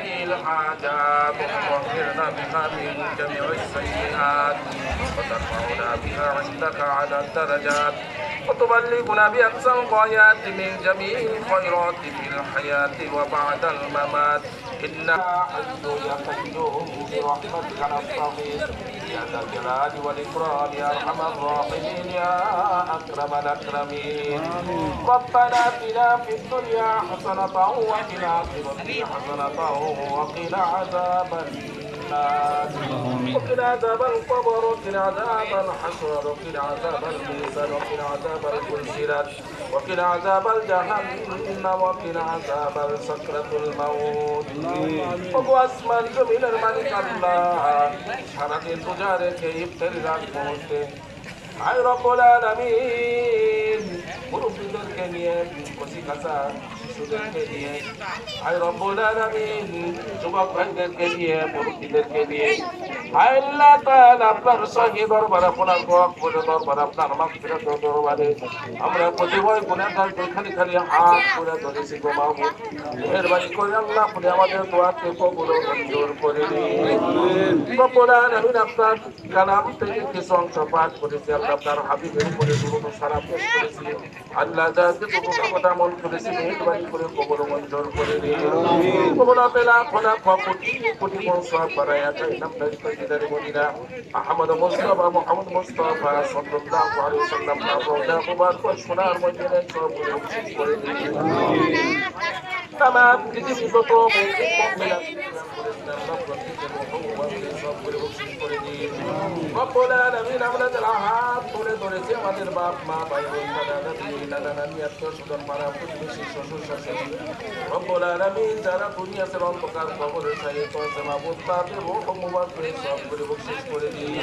الحاجات وطهرنا بها من جميع السيئات وترفعنا بها عندك على الدرجات وتبلغنا بأقصى الغايات من جميع الخيرات في الحياة وبعد الممات إنا حي يا قيوم برحمتك نستغيث يا ذا الجلال والإكرام يا أرحم الراحمين يا أكرم الأكرمين. ربنا آتنا في الدنيا حسنة وفي الآخرة حسنة وقنا عذاب النار. وقنا عذاب القبر وقنا عذاب الحشر وقنا عذاب الميزان وقنا عذاب الكنسلات وقنا عذاب الجهنم وقنا عذاب سكرة الموت. وقوى اسما جميل الملك الله حركة রোজা রেখে ইফতারি রাত মুহূর্তে আয় রব্বুল আলামিন মুরব্বীদেরকে নিয়ে কচি কাঁচা শিশুদেরকে নিয়ে, আয় রব্বুল আলামিন যুবক ভাইদেরকে নিয়ে মুরব্বীদেরকে নিয়ে আল্লাহ তাআলা আপনার সহি দরবার আপনার গোয়াক বলে দরবার আপনার মাগফিরাত দরবারে আমরা প্রতিভয় গুনাহগার খালি খালি হাত করে ধরেছি গো মাহবুব। মেহেরবানি করে আল্লাহ আপনি আমাদের দোয়াকে কবুল কালাম থেকে কিছু অংশ পাঠ করেছি, আল্লাহ আপনার হাবিবের উপরে দুরুদ আল্লাহ যাকে তুমি কথা মন করেছি, মেহেরবানি করে কবুল ও মঞ্জুর করে দিন। কবুল নামদার কইদার Medina Ahmad Mustafa Muhammad Mustafa সাল্লাল্লাহু আলাইহি ওয়াসাল্লাম রওজা মুবারক সোনার মদিনায় সব করে তামাম পৃথিবী যত আমরা যারা হাত ধরে ধরেছি, আমাদের বাপ, মা, ভাই, বোন, দাদা, দাদি, দাদা, নানি, আত্মীয় স্বজন, পাড়া প্রতিবেশী, শ্বশুর, শাশুড়ি। রব্বুল আলামিন যারা দুনিয়াতে অন্ধকার কবরে সাহিত্য আছে মাহবুব, তাদের রোহ মুবারক সব করে বকশিস করে দিন।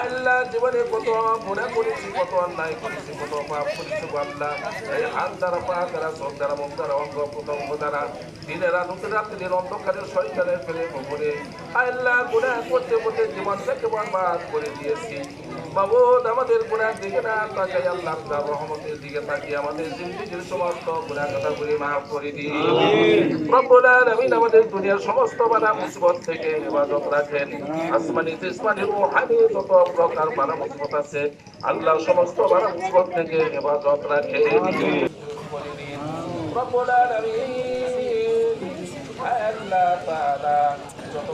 আল্লাহ জীবনে কত গুনাহ করেছি, কত অন্যায় করেছি, কত পাপ করেছি আল্লাহ। এই হাত দ্বারা, পা দ্বারা, চোখ দ্বারা মুখ দ্বারা, অঙ্গ প্রত্যঙ্গ দ্বারা দিনের রাত রাত্রির অন্ধকারের ফেলে আল্লাহ করতে করতে করে দিয়েছি। আমাদের দিকে না, তাকাই আল্লাহ তার রহমতের দিকে আমাদের জিন্দিগির সমস্ত গুনাহ কথা করে মাফ করে দিন। রব্বুল আলামিন আমাদের দুনিয়ার সমস্ত বাধা, মুসিবত থেকে হেফাজত রাখেন। আসমানি তিসমানি যত প্রকার বাধা, মুসিবত আছে আল্লাহ সমস্ত বাধা, মুসিবত থেকে হেফাজত রাখেন। রব্বুল আলামিন আল্লাহ তাআলা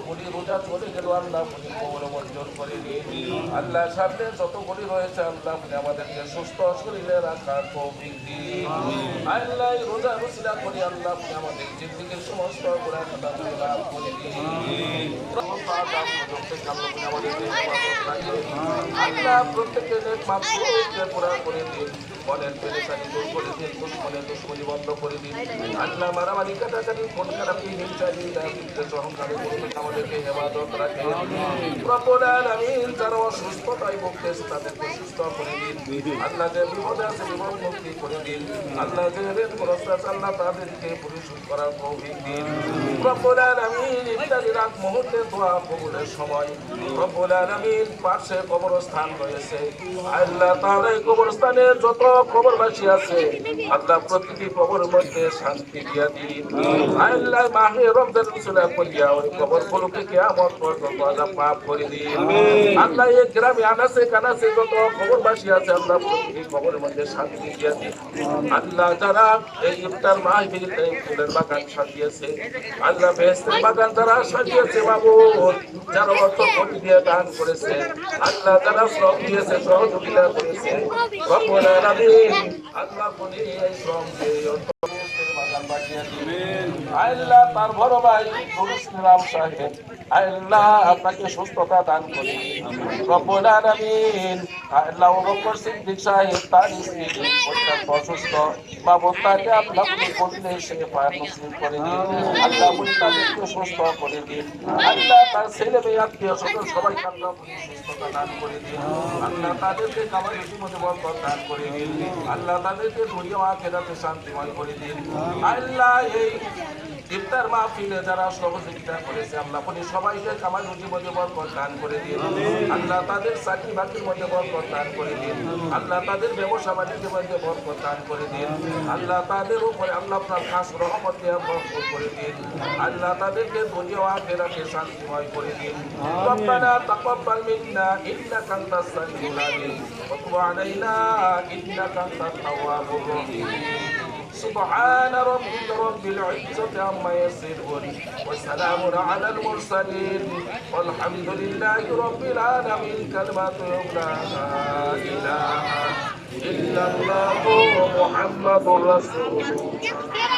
যতগুলি রোজা চলে গেল আল্লাহ আপনি কবর মঞ্জুর করে আল্লাহ সামনে যতগুলি রয়েছে, আল্লাহ আপনি আমাদেরকে সুস্থ শরীরে রাখার দিন। আল্লাহ রোজা রসিলা করে আল্লাহ আমাদের জিন্দিগির সমস্ত করে আল্লাহ প্রত্যেকের করে করে দিন। মারামারি, কাটাকাটি কোন খারাপি হিংসা করবেন আমাদেরকে হেফাজত রাখেন রব্বুল আলামিন যারা অসুস্থতায় ভুগতেছে, তাদেরকে সুস্থ করে দিন। আল্লাহ যে বিপদে আছে আল্লাহ রয়েছে। যত আছে, আল্লাহ প্রতিটি কবরের মধ্যে শান্তি দিয়া দিন। আল্লাহ মাহে রমজান ওই কবরগুলোকে কিয়ামত পর্যন্ত আল্লাহ মাফ করে দিন। আল্লাহ এই গ্রামে আনাসে কানাসে যত কবরবাসী আছে আল্লাহ প্রতিটি কবরের মধ্যে শান্তি দিয়া দিন আল্লাহ যারা এই ইফতার মাহফিল এই ফুলের বাগান সাজিয়েছে আল্লাহ বেহেস্তের বাগান যারা সাজিয়েছে বাবু যারা অর্থ কোটি দিয়ে দান করেছে আল্লাহ যারা শ্রম দিয়েছে সহযোগিতা করেছে আল্লাহ এই শ্রমকে অর্থ বাগান বানিয়ে দিন আল্লাহ তার বড় ভাই নিলাম সাহেব। আল্লাহ আপনাকে সুস্থতা দান করি। রব্বুল আলামিন, আল্লাহ বকর সিদ্দিক সাহেব, তার স্ত্রী অত্যন্ত অসুস্থ। বাবু তাকে আল্লাহ করলে সে পায় নসিব করে দিন। আল্লাহ তাদেরকে সুস্থ করে দিন। আল্লাহ তার ছেলে মেয়ে, আত্মীয় স্বজন সবাইকে আল্লাহ সুস্থতা দান করে দিন। আল্লাহ তাদেরকে কামার জীবনে বরকত দান করে দিন। আল্লাহ তাদেরকে দুনিয়া আখেরাতে শান্তিময় করে দিন। আল্লাহ এই ইফতার মাহফিলে যারা সহযোগিতা করেছে আল্লাহ আপনি সবাইকে কামাই রুজি মধ্যে বরকত দান করে দিন আল্লাহ তাদের চাকরি বাকরির মধ্যে বরকত দান করে দিন আল্লাহ তাদের ব্যবসা বাণিজ্যের মধ্যে বরকত দান করে দিন আল্লাহ তাদের উপরে আল্লাহ আপনার খাস রহমত দিয়ে বরকত করে দিন আল্লাহ তাদেরকে দুনিয়া ও আখিরাতে শান্তিময় করে দিন ربنا تقبل منا انك انت السميع العليم وتب علينا انك انت التواب الرحيم سبحان ربك رب العزة عما يصفون وسلام على المرسلين والحمد لله رب العالمين. كلمة لا إله إلا الله محمد رسول الله.